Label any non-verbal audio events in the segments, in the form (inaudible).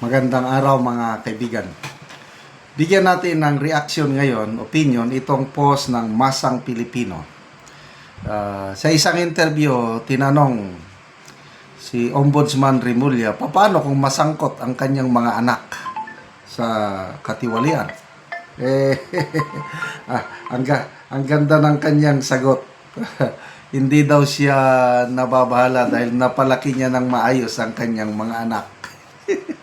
Magandang araw mga kaibigan. Bigyan natin ng reaction ngayon, opinion, itong post ng Masang Pilipino. Ah, sa isang interview, tinanong si Ombudsman Rimulya, paano kung masangkot ang kanyang mga anak sa katiwalian? Eh, (laughs) ah, ang, ang ganda ng kanyang sagot. (laughs) Hindi daw siya nababahala dahil napalaki niya ng maayos ang kanyang mga anak. (laughs)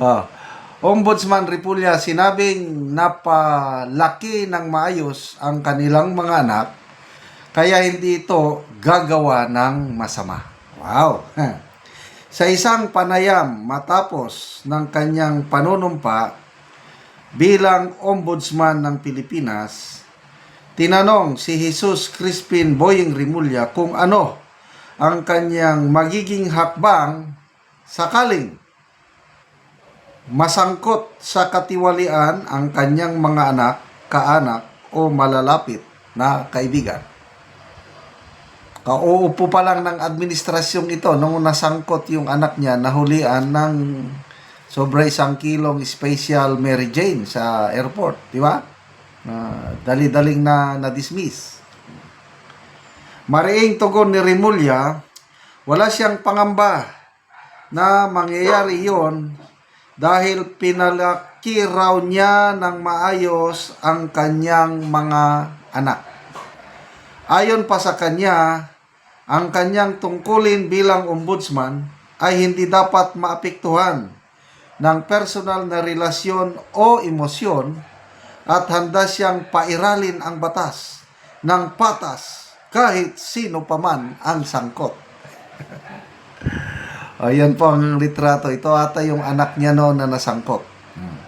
Ah, Ombudsman Ripulya sinabing napalaki ng maayos ang kanilang mga anak kaya hindi ito gagawa ng masama. Wow! (laughs) Sa isang panayam matapos ng kanyang panunumpa bilang Ombudsman ng Pilipinas, tinanong si Jesus Crispin Boying Rimulya kung ano ang kanyang magiging hakbang sakaling masangkot sa katiwalian ang kanyang mga anak, kaanak o malalapit na kaibigan. Kauupo pa lang ng administrasyong ito nung nasangkot yung anak niya nahulian ng sobra isang kilong special Mary Jane sa airport, di ba? Na dali-daling na na-dismiss. Mariing tugon ni Rimulya, wala siyang pangamba na mangyayari yon dahil pinalaki raw niya ng maayos ang kanyang mga anak. Ayon pa sa kanya, ang kanyang tungkulin bilang ombudsman ay hindi dapat maapektuhan ng personal na relasyon o emosyon at handa siyang pairalin ang batas ng patas kahit sino paman ang sangkot. (laughs) Ayan po ang litrato. Ito ata yung anak niya noon na nasangkot. Hmm.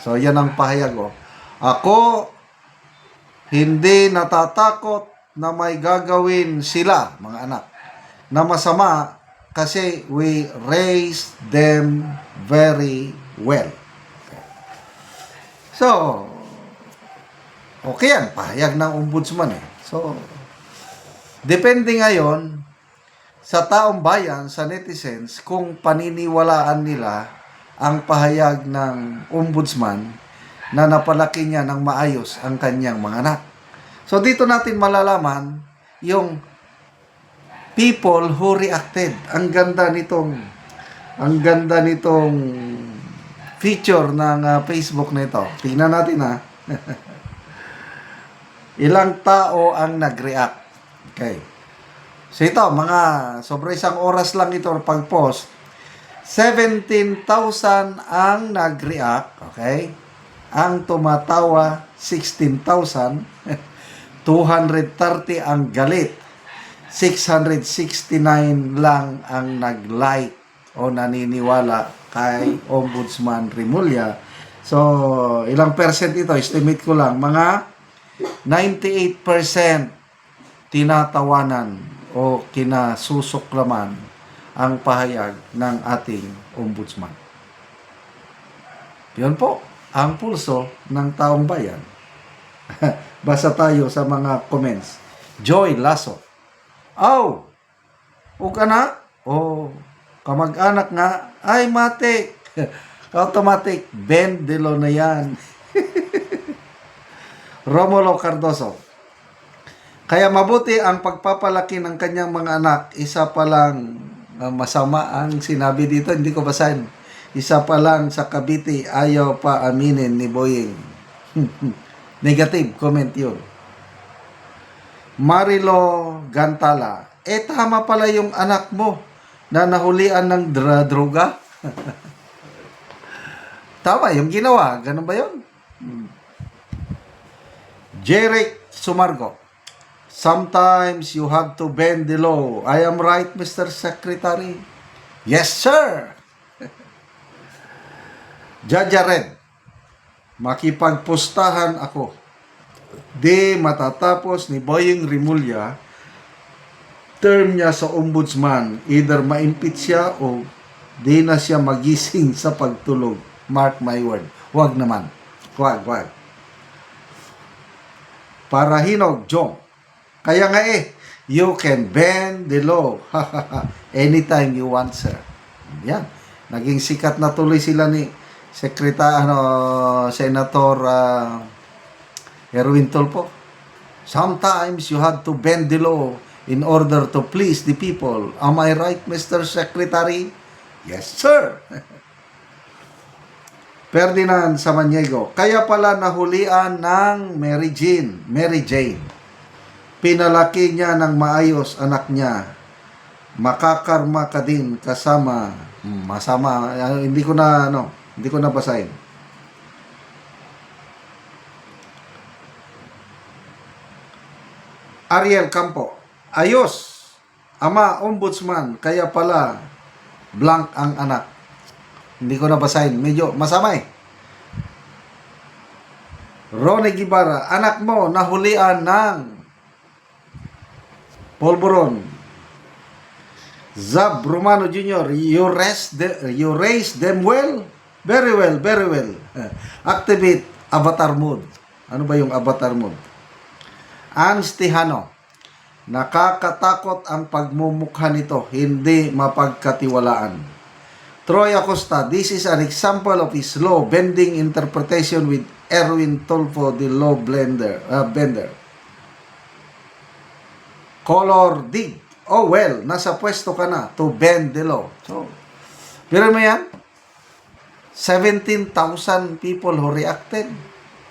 So, yan ang pahayag ko. Ako, hindi natatakot na may gagawin sila, mga anak, na masama kasi we raise them very well. So, okay yan. Pahayag ng ombudsman eh. So, depende ngayon sa taong bayan, sa netizens, kung paniniwalaan nila ang pahayag ng ombudsman na napalaki niya ng maayos ang kanyang mga anak. So dito natin malalaman yung people who reacted. Ang ganda nitong ang ganda nitong feature ng ah, Facebook nito. Tingnan natin ha. (laughs) Ilang tao ang nag-react. Okay. So ito, mga sobra isang oras lang ito pag-post. 17,000 ang nag-react, okay? Ang tumatawa, 16,000. 230 (laughs) ang galit. 669 lang ang nag-like o naniniwala kay Ombudsman Rimulya. So, ilang percent ito? Estimate ko lang. Mga 98% tinatawanan o kinasusuklaman ang pahayag ng ating ombudsman. Yun po, ang pulso ng taong bayan. (laughs) Basa tayo sa mga comments. Joy Lasso. Aw! O ka na? O kamag-anak nga? Ay, matik! (laughs) Automatic. Ben Delo na yan. (laughs) Romulo Cardoso. Kaya mabuti ang pagpapalaki ng kanyang mga anak. Isa pa lang uh, masama ang sinabi dito. Hindi ko basahin. Isa pa lang sa Cavite, ayaw pa aminin ni Boying. (laughs) Negative comment yun. Marilo Gantala. Eh, tama pala yung anak mo na nahulian ng dra- droga. (laughs) tama yung ginawa. Ganun ba yun? Hmm. Jeric Sumargo. Sometimes you have to bend the law. I am right, Mr. Secretary. Yes, sir. (laughs) Jaja Red. Makipagpustahan ako. Di matatapos ni Boying Rimulya term niya sa ombudsman. Either ma-impeach siya o di na siya magising sa pagtulog. Mark my word. Huwag naman. Huwag, huwag. Para hinog, Jong. Kaya nga eh, you can bend the law. (laughs) Anytime you want, sir. Yan. Naging sikat na tuloy sila ni Sekreta ano Senator ah, Erwin Tulfo. Sometimes you had to bend the law in order to please the people. Am I right, Mr. Secretary? Yes, sir. (laughs) Ferdinand Samaniego. Kaya pala nahulian ng Mary Jane. Mary Jane. Pinalaki niya ng maayos anak niya. Makakarma ka din kasama. Masama. Ah, hindi ko na, ano, hindi ko na basahin. Ariel Campo. Ayos. Ama, ombudsman. Kaya pala, blank ang anak. Hindi ko na basahin. Medyo masama eh. Ronnie Gibara, anak mo nahulian ng polvoron. Zab Romano Jr., you, raised the, you raised them well? Very well, very well. Eh, Activate avatar mode. Ano ba yung avatar mode? Ans Tihano, nakakatakot ang pagmumukha nito, hindi mapagkatiwalaan. Troy Acosta, this is an example of his law bending interpretation with Erwin Tolfo, the law blender, uh, bender. Color dig. Oh well, nasa pwesto ka na to bend the law. So, pero mo yan? 17,000 people who reacted.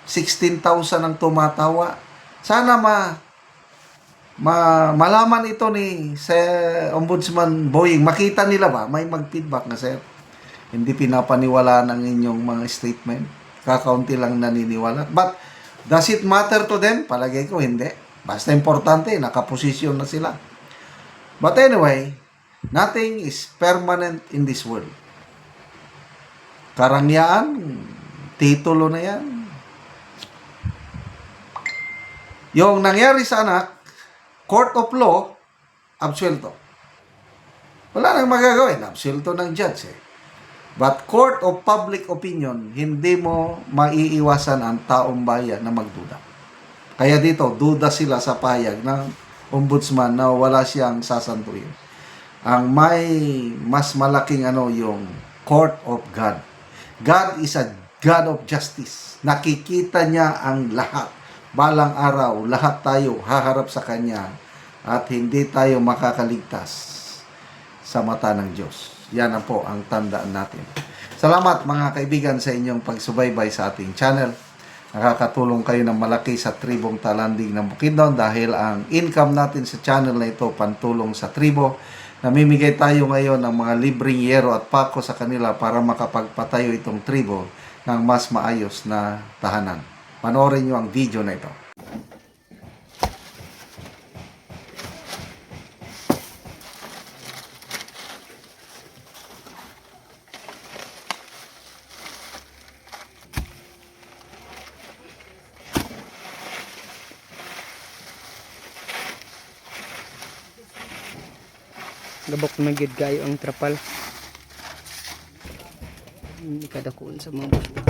16,000 ang tumatawa. Sana ma, ma malaman ito ni sa Ombudsman Boying. Makita nila ba? May mag-feedback na sir. Hindi pinapaniwala ng inyong mga statement. Kakaunti lang naniniwala. But, does it matter to them? Palagay ko, hindi. Basta importante, nakaposisyon na sila. But anyway, nothing is permanent in this world. Karangyaan, titulo na yan. Yung nangyari sa anak, court of law, absuelto. Wala nang magagawin, absuelto ng judge eh. But court of public opinion, hindi mo maiiwasan ang taong bayan na magduda. Kaya dito, duda sila sa payag ng ombudsman na wala siyang sasantuin. Ang may mas malaking ano yung court of God. God is a God of justice. Nakikita niya ang lahat. Balang araw, lahat tayo haharap sa Kanya at hindi tayo makakaligtas sa mata ng Diyos. Yan ang po ang tandaan natin. Salamat mga kaibigan sa inyong pagsubaybay sa ating channel. Nakakatulong kayo ng malaki sa tribong talanding ng Bukidnon dahil ang income natin sa channel na ito pantulong sa tribo. Namimigay tayo ngayon ng mga libreng yero at pako sa kanila para makapagpatayo itong tribo ng mas maayos na tahanan. Panoorin nyo ang video na ito. Gabok na gid kayo ang trapal. Kadakuan sa mga bus.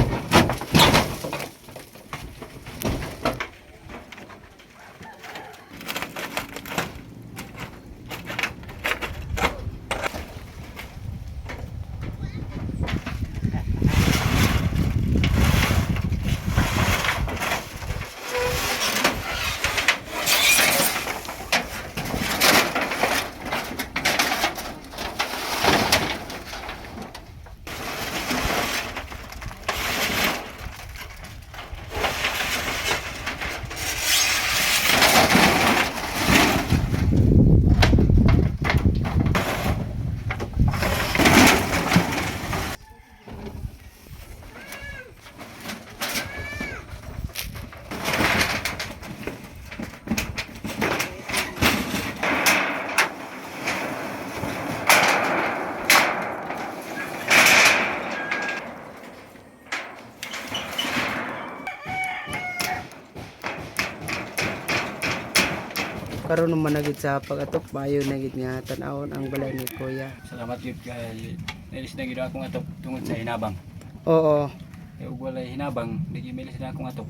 Karon naman na gid sa pag-atok maayo na gid nga tan-awon ang balay ni Kuya. Salamat yun kay nilis na gid akong atok tungod sa hinabang. Oo. Kay ug walay hinabang, di gyud milis na akong atok.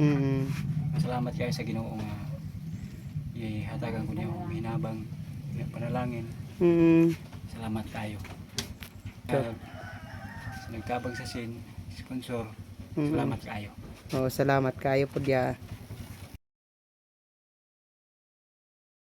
Mm. Salamat kay sa Ginoo nga ihatagan ko niya ang hinabang nga panalangin. Mm. Salamat kayo. Sure. Uh, nagtabang sa sin sponsor Mm. salamat kayo Oh, salamat kayo po dia.